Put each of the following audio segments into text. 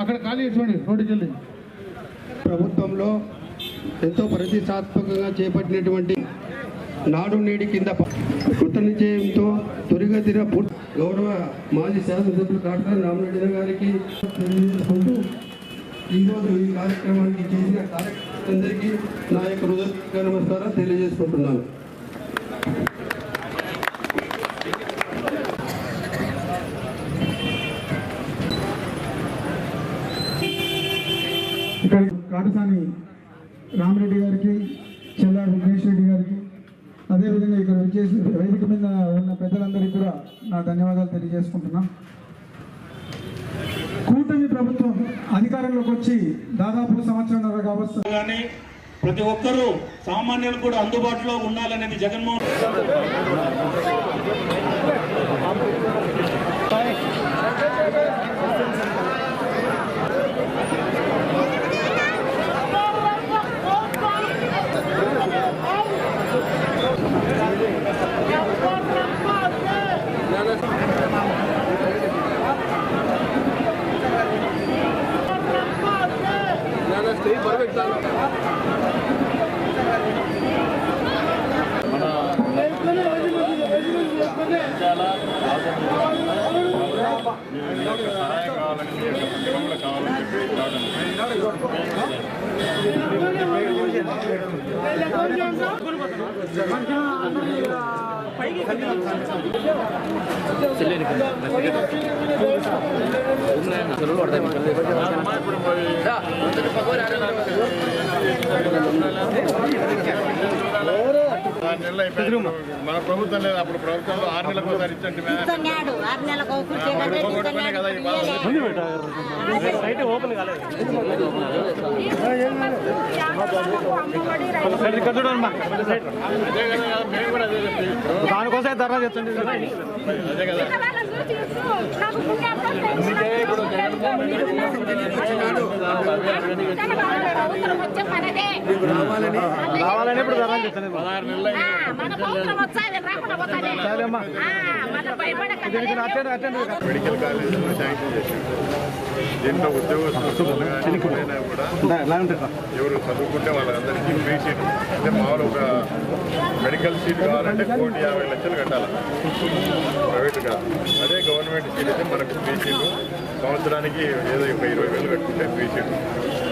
అక్కడ ఖాళీ చూడండి రోడ్డుకి వెళ్ళి ప్రభుత్వంలో ఎంతో ప్రతిష్టాత్మకంగా చేపట్టినటువంటి నాడు నేడి కింద కృతనిశ్చయంతో కృత పూర్తి గౌరవ మాజీ శాసనసభ్యులు డాక్టర్ రామరెడ్డి గారికి తెలియజేసుకుంటూ ఈరోజు ఈ కార్యక్రమానికి చేసిన కార్యకర్తలందరికీ నా యొక్క హృదయ నమస్కారం తెలియజేసుకుంటున్నాను. ఇక్కడ కాటసాని రామరెడ్డి గారికి చెల్లా విఘ్నేష్ రెడ్డి గారికి అదేవిధంగా ఇక్కడ వచ్చేసి వేదిక మీద ఉన్న పెద్దలందరికీ కూడా నా ధన్యవాదాలు తెలియజేసుకుంటున్నా. కూటమి ప్రభుత్వం అధికారంలోకి వచ్చి దాదాపు సంవత్సరంన్నర కావచ్చు కానీ ప్రతి ఒక్కరూ సామాన్యులు కూడా అందుబాటులో ఉండాలనేది జగన్మోహన్ ఆరు నెలలు అయిపోయింది. మన ప్రభుత్వం లేదు. అప్పుడు ప్రభుత్వంలో ఆరు నెలలకు ఒకసారి ఇచ్చండి మేము కూడా దానికోసం ధర్నా చేస్తుంది కదా రావాలని ఇప్పుడు ధర్నా భయపడకండి మెడికల్ చేశారు దీంట్లో ఉద్యోగస్తులు ఎవరు చదువుకుంటే వాళ్ళందరికీ ఫ్రీ సీట్. అంటే మామూలు ఒక మెడికల్ సీట్ కావాలంటే కోటి యాభై లక్షలు కట్టాలి? ప్రైవేట్గా. అదే గవర్నమెంట్ సీట్ అయితే మనకు ఫ్రీ సీటు. సంవత్సరానికి ఏదో ఒక ఇరవై వేలు కట్టుకుంటే ఫ్రీ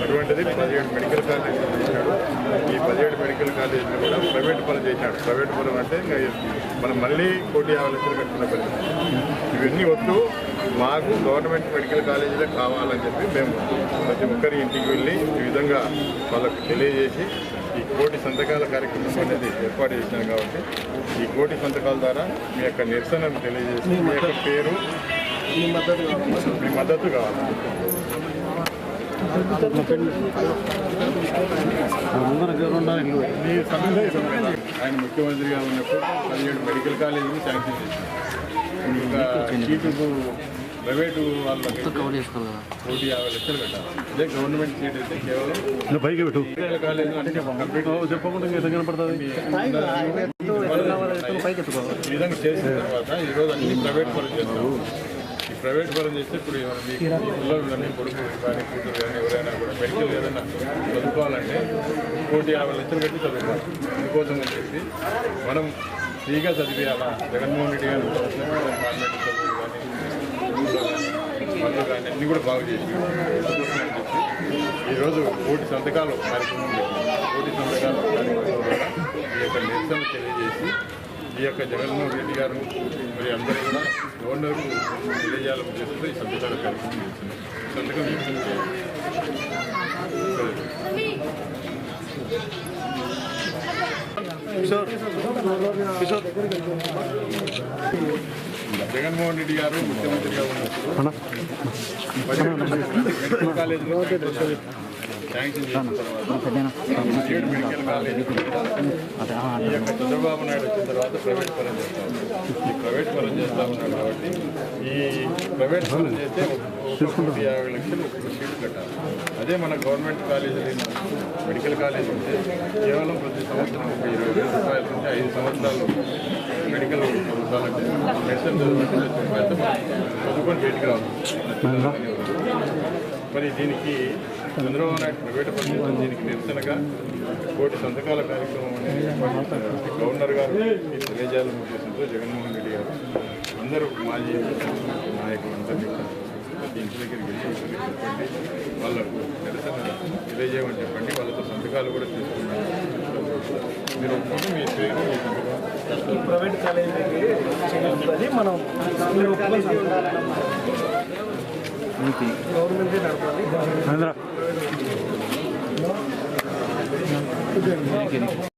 అటువంటిది పదిహేడు మెడికల్ కాలేజీలు చేశాడు. ఈ పదిహేడు మెడికల్ కాలేజీలు కూడా ప్రైవేట్ పనులు చేశాడు. ప్రైవేట్ పనులు అంటే ఇంకా మనం మళ్ళీ కోటి యాభై లక్షలు కట్టుకున్న పరిస్థితి. ఇవన్నీ వద్దు. మాకు గవర్నమెంట్ మెడికల్ కాలేజీలే కావాలని చెప్పి మేము ప్రతి ఒక్కరి ఇంటికి వెళ్ళి ఈ విధంగా వాళ్ళకు తెలియజేసి ఈ కోటి సంతకాల కార్యక్రమం అనేది ఏర్పాటు చేశాను కాబట్టి ఈ కోటి సంతకాల ద్వారా మీ యొక్క నిరసనను తెలియజేసి మీ యొక్క పేరు మీ మద్దతు కావాలి మీ ఆయన ముఖ్యమంత్రిగా ఉన్నప్పుడు పదిహేడు మెడికల్ కాలేజీలు శాంక్షన్ చేశారు. ఇంకా సీటుకు ప్రైవేటు వాళ్ళకి కోటి యాభై లక్షలు కట్టాలి అదే గవర్నమెంట్ సీట్ అయితే కేవలం పైకి పెట్టు. కాలేజీలు అంటే చెప్పకుండా ఇంకా దగ్గర పడుతుంది? ఈ విధంగా చేసిన తర్వాత ఈరోజు అన్ని ప్రైవేట్ పనులు చేస్తాం ఈ ప్రైవేట్ పరం చేస్తే ఇప్పుడు మీ పిల్లలు కానీ కొడుకు కానీ కూతురు కానీ ఎవరైనా కూడా మెడికల్ ఏదైనా చదువుకోవాలంటే కోటి యాభై లక్షలు కట్టి చదువుకోవాలి. అందుకోసం అని చెప్పి మనం ఫ్రీగా చదివేయాలా? జగన్మోహన్ రెడ్డి గారు గవర్నమెంట్ చదువులు కానీ మందులు కానీ అన్నీ కూడా బాగు చేసి చెప్పి ఈరోజు కోటి సంతకాలు కార్యక్రమం కోటి సంతకాలు కార్యక్రమం ద్వారా ఈ యొక్క నిరసన తెలియజేసి ఈ యొక్క జగన్మోహన్ రెడ్డి గారు మరి అందరూ కూడా గవర్నర్కు తెలియజేయాలని ఉద్దేశంతో ఈ సంతకాల కార్యక్రమం చేస్తున్నారు సంతకం చేస్తుంటే జగన్మోహన్ రెడ్డి గారు ముఖ్యమంత్రిగా ఉన్నప్పుడు మెడికల్ కాలేజీలో మెడికల్ ఈ యొక్క చంద్రబాబు నాయుడు వచ్చిన తర్వాత ప్రైవేట్ పరం చేస్తాం ఈ ప్రైవేట్ పరం చేస్తా ఉన్నాడు కాబట్టి ఈ ప్రైవేట్ పరం చేస్తే ఒక కోటి యాభై లక్షలు ఒక సీటు కట్టాలి అదే మన గవర్నమెంట్ కాలేజీ మెడికల్ కాలేజ్ ఉంటే కేవలం ప్రతి సంవత్సరం ఒక ఇరవై వేల రూపాయల నుంచి ఐదు సంవత్సరాలు మెడికల్ చదువుతానంటే మెడిసిన్ చదువుకుంటే లక్ష రూపాయలతో చదువుకొని బయటికి రావాలి మరి దీనికి చంద్రబాబు నాయుడు ప్రైవేట్ పనిచేయడం దీనికి నిరసనగా కోటి సంతకాల కార్యక్రమం అనేది గవర్నర్ గారు తెలియజేయాలని ఉద్దేశంతో జగన్మోహన్ రెడ్డి గారు అందరూ మాజీ నాయకులు అందరినీ ప్రతి ఇంటి దగ్గరికి వెళ్ళి చెప్పండి వాళ్ళకు నిరసన తెలియజేయమని చెప్పండి. వాళ్ళతో సంతకాలు కూడా తీసుకున్నాను. మీరు ఒప్పుకుంటే మీ పేరు మీ ప్రైవేట్ కాలేజీకి మనం మీరు ఒప్పుకొని సంతకాలు గవర్నమెంటే నడపాలి